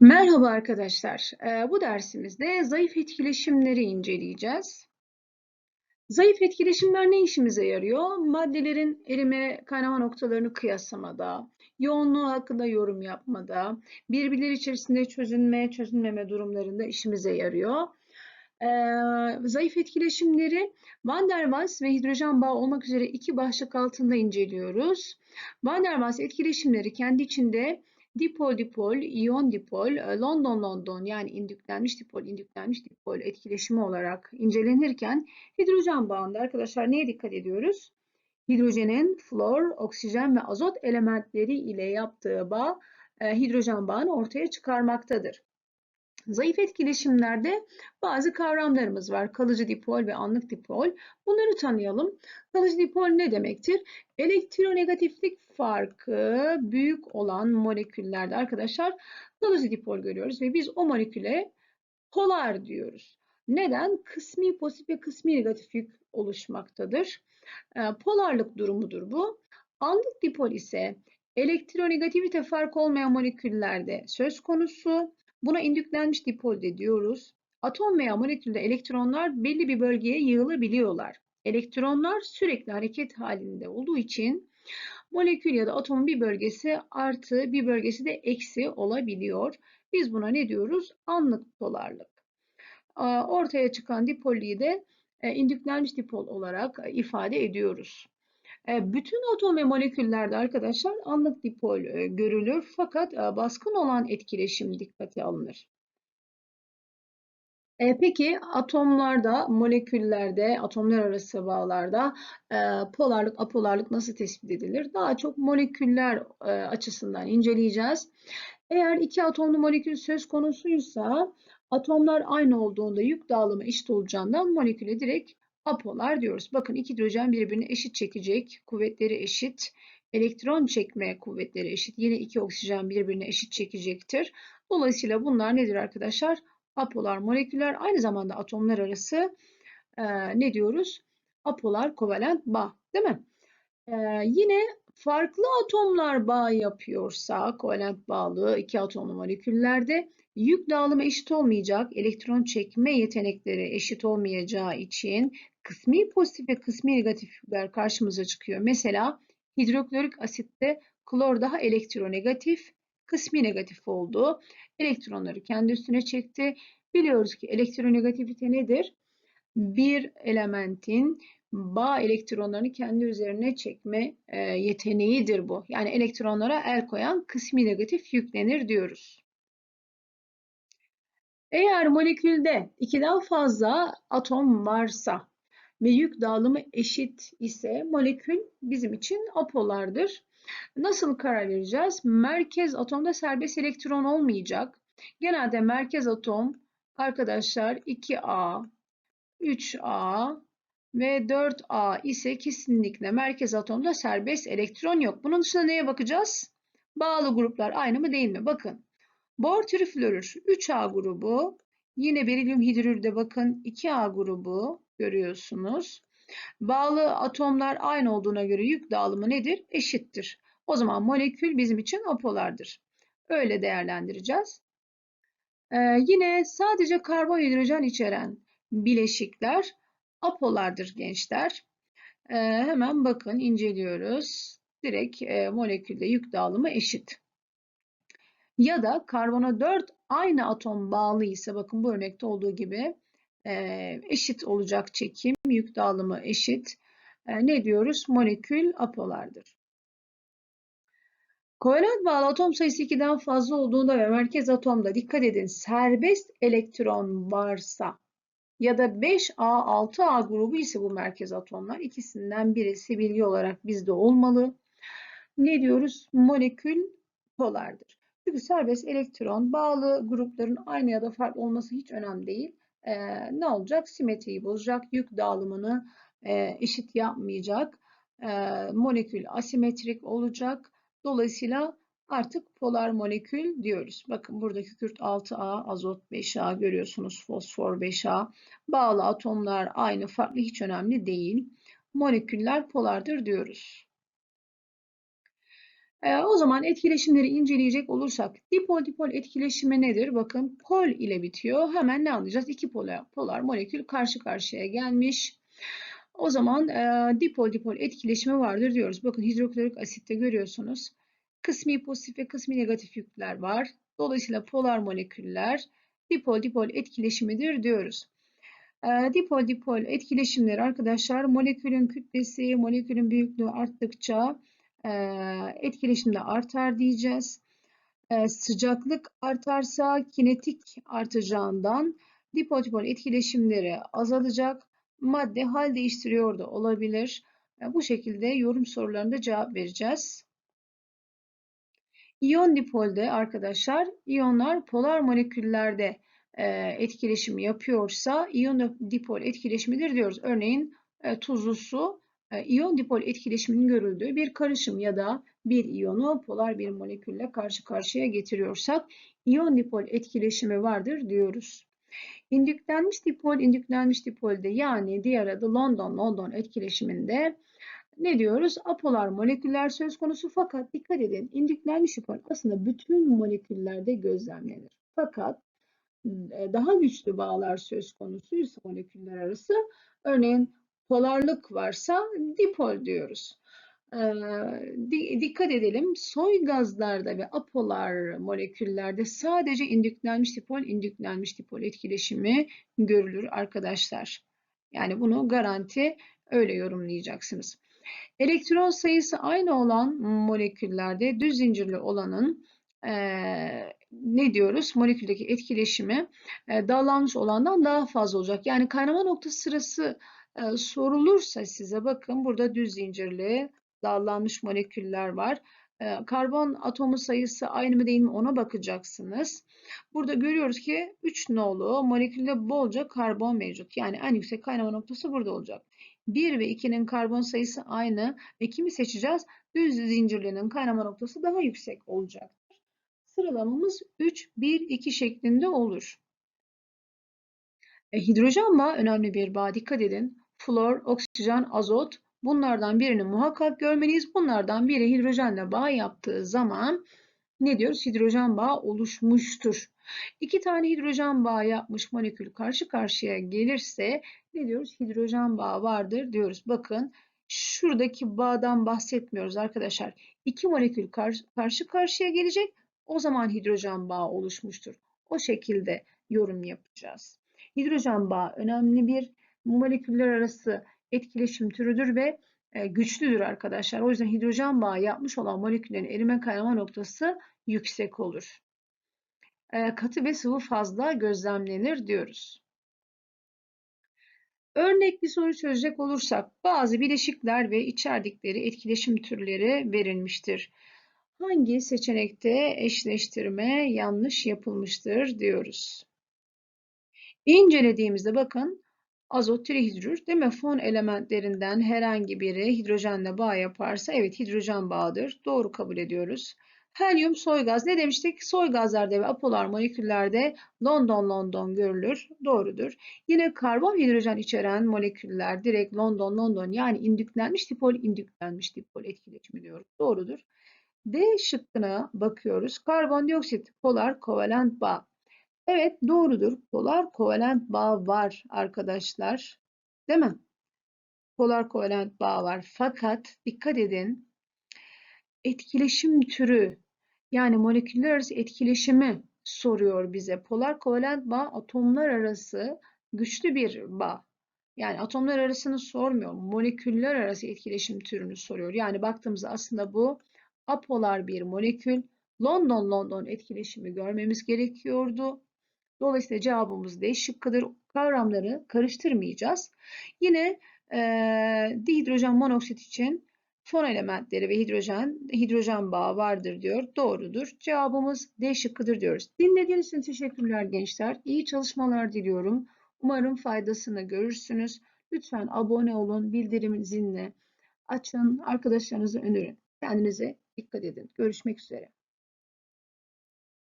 Merhaba arkadaşlar. Ee, bu dersimizde zayıf etkileşimleri inceleyeceğiz. Zayıf etkileşimler ne işimize yarıyor? Maddelerin erime kaynama noktalarını kıyaslamada, yoğunluğu hakkında yorum yapmada, birbirleri içerisinde çözünme, çözünmeme durumlarında işimize yarıyor. Ee, zayıf etkileşimleri Van der Waals ve hidrojen bağı olmak üzere iki başlık altında inceliyoruz. Van der Waals etkileşimleri kendi içinde Dipol dipol, iyon dipol, e, London London yani indüklenmiş dipol, indüklenmiş dipol etkileşimi olarak incelenirken hidrojen bağında arkadaşlar neye dikkat ediyoruz? Hidrojenin flor, oksijen ve azot elementleri ile yaptığı bağ e, hidrojen bağını ortaya çıkarmaktadır. Zayıf etkileşimlerde bazı kavramlarımız var. Kalıcı dipol ve anlık dipol. Bunları tanıyalım. Kalıcı dipol ne demektir? Elektronegatiflik farkı büyük olan moleküllerde arkadaşlar kalıcı dipol görüyoruz ve biz o moleküle polar diyoruz. Neden? Kısmi pozitif ve kısmi negatif yük oluşmaktadır. Ee, polarlık durumudur bu. Anlık dipol ise elektronegativite farkı olmayan moleküllerde söz konusu. Buna indüklenmiş dipol de diyoruz. Atom veya molekülde elektronlar belli bir bölgeye yığılabiliyorlar. Elektronlar sürekli hareket halinde olduğu için molekül ya da atomun bir bölgesi artı bir bölgesi de eksi olabiliyor. Biz buna ne diyoruz? Anlık polarlık. Ortaya çıkan dipollüğü de e, indüklenmiş dipol olarak ifade ediyoruz. E, bütün atom ve moleküllerde arkadaşlar anlık dipol e, görülür fakat baskın olan etkileşim dikkate alınır. E, peki atomlarda, moleküllerde, atomlar arası bağlarda e, polarlık, apolarlık nasıl tespit edilir? Daha çok moleküller e, açısından inceleyeceğiz. Eğer iki atomlu molekül söz konusuysa atomlar aynı olduğunda yük dağılımı eşit olacağından moleküle direkt apolar diyoruz. Bakın iki hidrojen birbirine eşit çekecek, kuvvetleri eşit, elektron çekme kuvvetleri eşit. Yine iki oksijen birbirine eşit çekecektir. Dolayısıyla bunlar nedir arkadaşlar? apolar moleküller aynı zamanda atomlar arası e, ne diyoruz? Apolar kovalent bağ değil mi? E, yine farklı atomlar bağ yapıyorsa kovalent bağlı iki atomlu moleküllerde yük dağılımı eşit olmayacak, elektron çekme yetenekleri eşit olmayacağı için kısmi pozitif ve kısmi negatifler karşımıza çıkıyor. Mesela hidroklorik asitte klor daha elektronegatif, kısmi negatif oldu. Elektronları kendi üstüne çekti. Biliyoruz ki elektronegativite nedir? Bir elementin bağ elektronlarını kendi üzerine çekme e, yeteneğidir bu. Yani elektronlara el koyan kısmi negatif yüklenir diyoruz. Eğer molekülde ikiden fazla atom varsa ve yük dağılımı eşit ise molekül bizim için apolardır. Nasıl karar vereceğiz? Merkez atomda serbest elektron olmayacak. Genelde merkez atom arkadaşlar 2A, 3A ve 4A ise kesinlikle merkez atomda serbest elektron yok. Bunun dışında neye bakacağız? Bağlı gruplar aynı mı değil mi? Bakın. Bor türü florür 3A grubu. Yine berilyum hidrürde bakın 2A grubu görüyorsunuz. Bağlı atomlar aynı olduğuna göre yük dağılımı nedir? Eşittir. O zaman molekül bizim için apolardır. Öyle değerlendireceğiz. Ee, yine sadece karbonhidrojen içeren bileşikler apolardır gençler. Ee, hemen bakın inceliyoruz. Direkt e, molekülde yük dağılımı eşit. Ya da karbona 4 aynı atom bağlı ise bakın bu örnekte olduğu gibi e, eşit olacak çekim, yük dağılımı eşit. E, ne diyoruz? Molekül apolardır. Kovalent bağlı atom sayısı 2'den fazla olduğunda ve merkez atomda dikkat edin serbest elektron varsa ya da 5A 6A grubu ise bu merkez atomlar ikisinden birisi bilgi olarak bizde olmalı. Ne diyoruz? Molekül polardır. Çünkü serbest elektron bağlı grupların aynı ya da farklı olması hiç önemli değil. Ee, ne olacak? Simetriyi bozacak, yük dağılımını e, eşit yapmayacak, e, molekül asimetrik olacak Dolayısıyla artık polar molekül diyoruz. Bakın burada kükürt 6A, azot 5A görüyorsunuz fosfor 5A. Bağlı atomlar aynı farklı hiç önemli değil. Moleküller polardır diyoruz. Ee, o zaman etkileşimleri inceleyecek olursak dipol dipol etkileşimi nedir? Bakın pol ile bitiyor. Hemen ne anlayacağız? İki polar, polar molekül karşı karşıya gelmiş. O zaman e, dipol dipol etkileşimi vardır diyoruz. Bakın hidroklorik asitte görüyorsunuz. Kısmi pozitif ve kısmi negatif yükler var. Dolayısıyla polar moleküller dipol dipol etkileşimidir diyoruz. E, dipol dipol etkileşimleri arkadaşlar molekülün kütlesi, molekülün büyüklüğü arttıkça e, etkileşim de artar diyeceğiz. E, sıcaklık artarsa kinetik artacağından dipol dipol etkileşimleri azalacak. Madde hal değiştiriyor da olabilir. E, bu şekilde yorum sorularında cevap vereceğiz. İyon dipolde arkadaşlar iyonlar polar moleküllerde e, etkileşim yapıyorsa iyon dipol etkileşimidir diyoruz. Örneğin e, tuzlu su e, iyon dipol etkileşiminin görüldüğü bir karışım ya da bir iyonu polar bir molekülle karşı karşıya getiriyorsak iyon dipol etkileşimi vardır diyoruz. İndüklenmiş dipol, indüklenmiş dipolde yani diğer adı London-London etkileşiminde ne diyoruz? Apolar moleküller söz konusu fakat dikkat edin indüklenmiş dipol aslında bütün moleküllerde gözlemlenir. Fakat e, daha güçlü bağlar söz konusuysa moleküller arası örneğin polarlık varsa dipol diyoruz. Ee, dikkat edelim soy gazlarda ve apolar moleküllerde sadece indüklenmiş dipol indüklenmiş dipol etkileşimi görülür arkadaşlar. Yani bunu garanti öyle yorumlayacaksınız. Elektron sayısı aynı olan moleküllerde düz zincirli olanın e, ne diyoruz? Moleküldeki etkileşimi e, dallanmış olandan daha fazla olacak. Yani kaynama noktası sırası e, sorulursa size bakın burada düz zincirli dallanmış moleküller var. E, karbon atomu sayısı aynı mı değil mi ona bakacaksınız. Burada görüyoruz ki 3 nolu molekülde bolca karbon mevcut. Yani en yüksek kaynama noktası burada olacak. 1 ve 2'nin karbon sayısı aynı ve kimi seçeceğiz? Düz zincirlinin kaynama noktası daha yüksek olacaktır. Sıralamamız 3, 1, 2 şeklinde olur. E, hidrojen bağı önemli bir bağ. Dikkat edin. Flor, oksijen, azot bunlardan birini muhakkak görmeliyiz. Bunlardan biri hidrojenle bağ yaptığı zaman ne diyoruz? Hidrojen bağı oluşmuştur. İki tane hidrojen bağı yapmış molekül karşı karşıya gelirse ne diyoruz? Hidrojen bağı vardır diyoruz. Bakın şuradaki bağdan bahsetmiyoruz arkadaşlar. İki molekül karşı karşıya gelecek. O zaman hidrojen bağı oluşmuştur. O şekilde yorum yapacağız. Hidrojen bağı önemli bir moleküller arası etkileşim türüdür ve güçlüdür arkadaşlar. O yüzden hidrojen bağı yapmış olan moleküllerin erime kaynama noktası yüksek olur. E, katı ve sıvı fazla gözlemlenir diyoruz. Örnek bir soru çözecek olursak bazı bileşikler ve içerdikleri etkileşim türleri verilmiştir. Hangi seçenekte eşleştirme yanlış yapılmıştır diyoruz. İncelediğimizde bakın azot trihidrür değil mi? Fon elementlerinden herhangi biri hidrojenle bağ yaparsa evet hidrojen bağıdır. Doğru kabul ediyoruz. Helyum soy gaz ne demiştik? Soy gazlarda ve apolar moleküllerde London London görülür. Doğrudur. Yine karbon hidrojen içeren moleküller direkt London London yani indüklenmiş dipol indüklenmiş dipol etkileşimi diyoruz. Doğrudur. D şıkkına bakıyoruz. Karbondioksit polar kovalent bağ. Evet doğrudur. Polar kovalent bağ var arkadaşlar. Değil mi? Polar kovalent bağ var. Fakat dikkat edin. Etkileşim türü yani moleküller arası etkileşimi soruyor bize. Polar kovalent bağ atomlar arası güçlü bir bağ. Yani atomlar arasını sormuyor. Moleküller arası etkileşim türünü soruyor. Yani baktığımızda aslında bu apolar bir molekül. London-London etkileşimi görmemiz gerekiyordu. Dolayısıyla cevabımız D şıkkıdır. Kavramları karıştırmayacağız. Yine e, dihidrojen monoksit için fon elementleri ve hidrojen hidrojen bağı vardır diyor. Doğrudur. Cevabımız D şıkkıdır diyoruz. Dinlediğiniz için teşekkürler gençler. İyi çalışmalar diliyorum. Umarım faydasını görürsünüz. Lütfen abone olun, bildirim zilini açın, arkadaşlarınızı önerin. Kendinize dikkat edin. Görüşmek üzere.